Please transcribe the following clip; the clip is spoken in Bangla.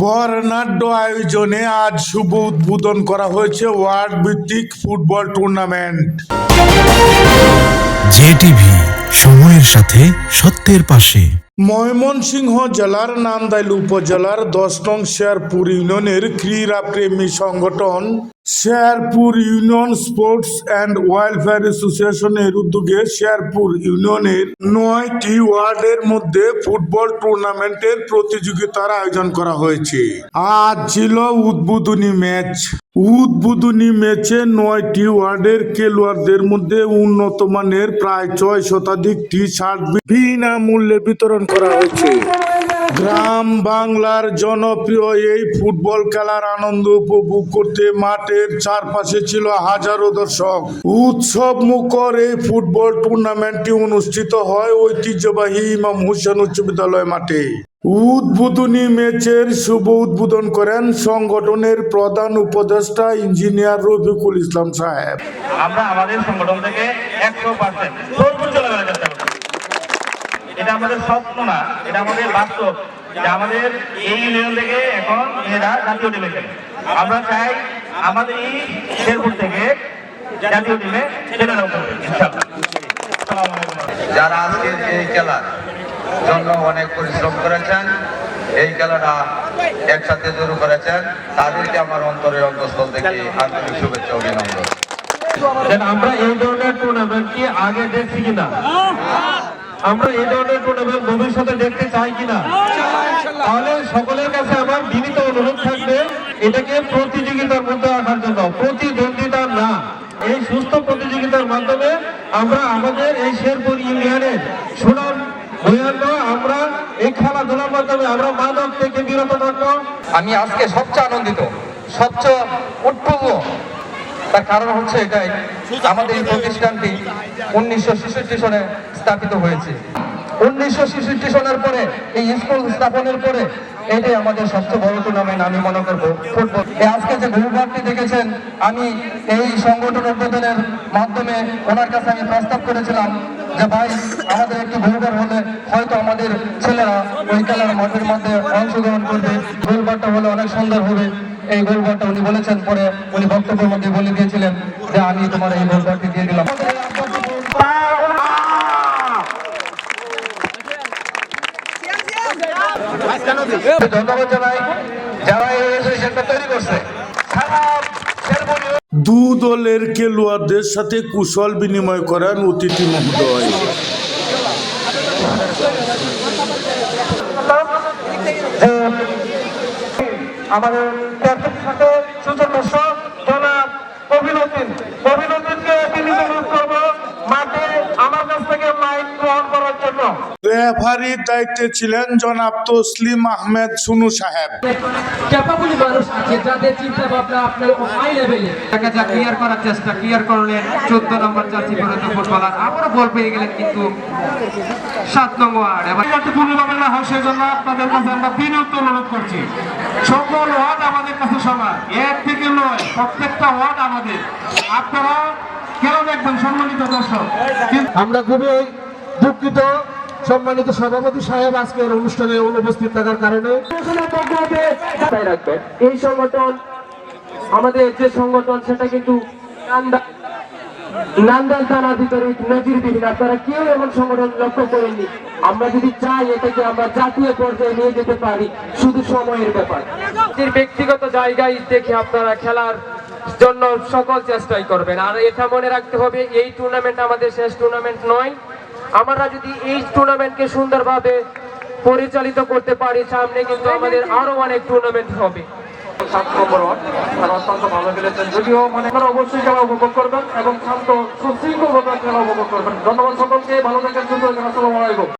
বর্ণাঢ্য আয়োজনে আজ শুভ উদ্বোধন করা হয়েছে ওয়ার্ড ভিত্তিক ফুটবল টুর্নামেন্ট। জে টিভি সময়ের সাথে সত্যের পাশে। ময়মনসিংহ জেলার নান্দাইল উপজেলার দশ নং শেরপুর ইউনিয়নের ক্রীড়া প্রেমী সংগঠন Sherpur union sports and welfare অ্যাসোসিয়েশনের উদ্যোগে শেয়ারপুর ইউনিয়নের নয়টি ওয়ার্ডের মধ্যে ফুটবল টুর্নামেন্টের প্রতিযোগিতার আয়োজন করা হয়েছে। আজ ছিল উদ্বোধনী ম্যাচ। উদ্বোধনী ম্যাচে নয়টি ওয়ার্ডের খেলোয়াড়দের মধ্যে উন্নত মানের প্রায় ছয় শতাধিক টি শার্ট বিনামূল্যে বিতরণ করা হয়েছে। গ্রাম বাংলার জনপ্রিয় এই ফুটবল খেলার আনন্দ উপভোগ করতে মাঠের চারপাশে ছিল হাজারো দর্শক। উৎসব মুখর এই ফুটবল টুর্নামেন্টটি অনুষ্ঠিত হয় ঐতিহ্যবাহী ইমাম হুসেন উচ্চ বিদ্যালয় মাঠে। উদ্বোধনী ম্যাচের শুভ উদ্বোধন করেন সংগঠনের প্রধান উপদেষ্টা ইঞ্জিনিয়ার রফিকুল ইসলাম সাহেব। আমরা আমাদের সংগঠন থেকে একশো পার্সেন্ট সর্বোচ্চ লেভেলের চেষ্টা করছি এটা আমাদের স্বপ্ন না এটা আমাদের বাস্তব যে আমাদের এই ইউনিয়ন থেকে এখন মেয়েরা জাতীয় টিমে খেলে আমরা চাই আমাদের এই শেরপুর থেকে জাতীয় টিমে আলাইকুম যারা আজকে এই খেলার জন্য অনেক পরিশ্রম করেছেন এই খেলাটা একসাথে শুরু করেছেন তাদেরকে আমার অন্তরের অন্তঃস্থল থেকে আন্তরিক শুভেচ্ছা অভিনন্দন। আমরা এই ধরনের টুর্নামেন্ট কি আগে দেখছি কিনা? আমরা এই ধরনের টুর্নামেন্ট ভবিষ্যতে দেখতে চাই কিনা? তাহলে সকলের কাছে আমার বিনীত অনুরোধ থাকবে, এটাকে প্রতিযোগিতার মধ্যে রাখার জন্য। প্রতিদ্বন্দ্বিতা না। এই সুস্থ প্রতিযোগিতার মাধ্যমে আমরা আমাদের এই শেরপুর ইউনিয়নের সুনাম আমরা এই খেলাধুলার মাধ্যমে আমরা মাদক থেকে বিরত থাকব। আমি আজকে সবচেয়ে আনন্দিত, সবচেয়ে উৎফুল্ল। তার কারণ হচ্ছে এটাই, আমাদের এই প্রতিষ্ঠানটি উনিশশো ছেষট্টি সনে স্থাপিত হয়েছে। উনিশশো ছেষট্টি সনের পরে, এই স্কুল স্থাপনের পরে এটাই আমাদের সবচেয়ে বড় টুর্নামেন্ট আমি মনে করব, ফুটবল। আজকে যে ভূভাগটি দেখেছেন, আমি এই সংগঠন উদ্বোধনের মাধ্যমে ওনার কাছে আমি প্রস্তাব করেছিলাম যে, ভাই, আমাদের একটি ভূভাগ হলে হয়তো আমাদের ছেলেরা ওই খেলার মাঠের মধ্যে অংশগ্রহণ করবে। গোলবারটা হলে অনেক সুন্দর হবে। এই গোলবারটা উনি বলেছেন, পরে উনি বক্তব্যের মধ্যে বলে দিয়েছিলেন যে, আমি তোমার এই গোলবারটি দিয়ে দিলাম। ধন্যবাদ জানাই। যারা এই অ্যাসোসিয়েশনটা তৈরি করছে। দু দলের খেলোয়াড়দের সাথে কুশল বিনিময় করেন অতিথি মহোদয়। আমাদের সাথে সুজন মিশ্র জনাব অভিনন্দন। অভিনন্দনকে বিনীত অনুরোধ করব মাঠে আমার কাছ থেকে মাইক গ্রহণ করার জন্য রেফারির দায়িত্বে ছিলেন জনাব তসলিম আহমেদ সুনু সাহেব। ক্যাপাবলি মানুষ আছে যাদের চিন্তা ভাবনা আপনার হাই লেভেলে তাকে যা ক্লিয়ার করার চেষ্টা ক্লিয়ার করলেন। চোদ্দ নম্বর পর্যন্ত ফুটবলার আবারও বল পেয়ে গেলেন কিন্তু সাত নম্বর এবার না হয় সেজন্য আপনাদের কাছে আমরা বিনীত অনুরোধ করছি। সকল ওয়ার্ড আমাদের কাছে সমান। এক থেকে নয় প্রত্যেকটা ওয়ার্ড আমাদের। আপনারা কেন দেখবেন সম্মানিত দর্শক? আমরা খুবই দুঃখিত সম্মানিত সভাপতি সাহেব আজকের অনুষ্ঠানে অনুপস্থিত থাকার কারণে। এই সংগঠন আমাদের যে সংগঠন সেটা কিন্তু নান্দা- নান্দাল থানার ভিতরে নজিরবিহীন। আপনারা কেউ এমন সংগঠন লক্ষ্য করেননি। আমরা যদি চাই এটাকে আমরা জাতীয় পর্যায়ে নিয়ে যেতে পারি শুধু সময়ের ব্যাপার। নিজের ব্যক্তিগত জায়গায় দেখে আপনারা খেলার জন্য সকল চেষ্টাই করবেন। আর এটা মনে রাখতে হবে এই টুর্নামেন্ট আমাদের শেষ টুর্নামেন্ট নয়। আমরা যদি এই টুর্নামেন্টকে সুন্দরভাবে পরিচালিত করতে পারি, সামনে কিন্তু আমাদের আরও অনেক টুর্নামেন্ট হবে। সাত নম্বর ওয়ার্ড, তারা ভালো যদিও মনে করেন অবশ্যই উপভোগ করবেন এবং শান্ত উপভোগ করবেন। ধন্যবাদ সকলকে, ভালো থাকেন সুন্দর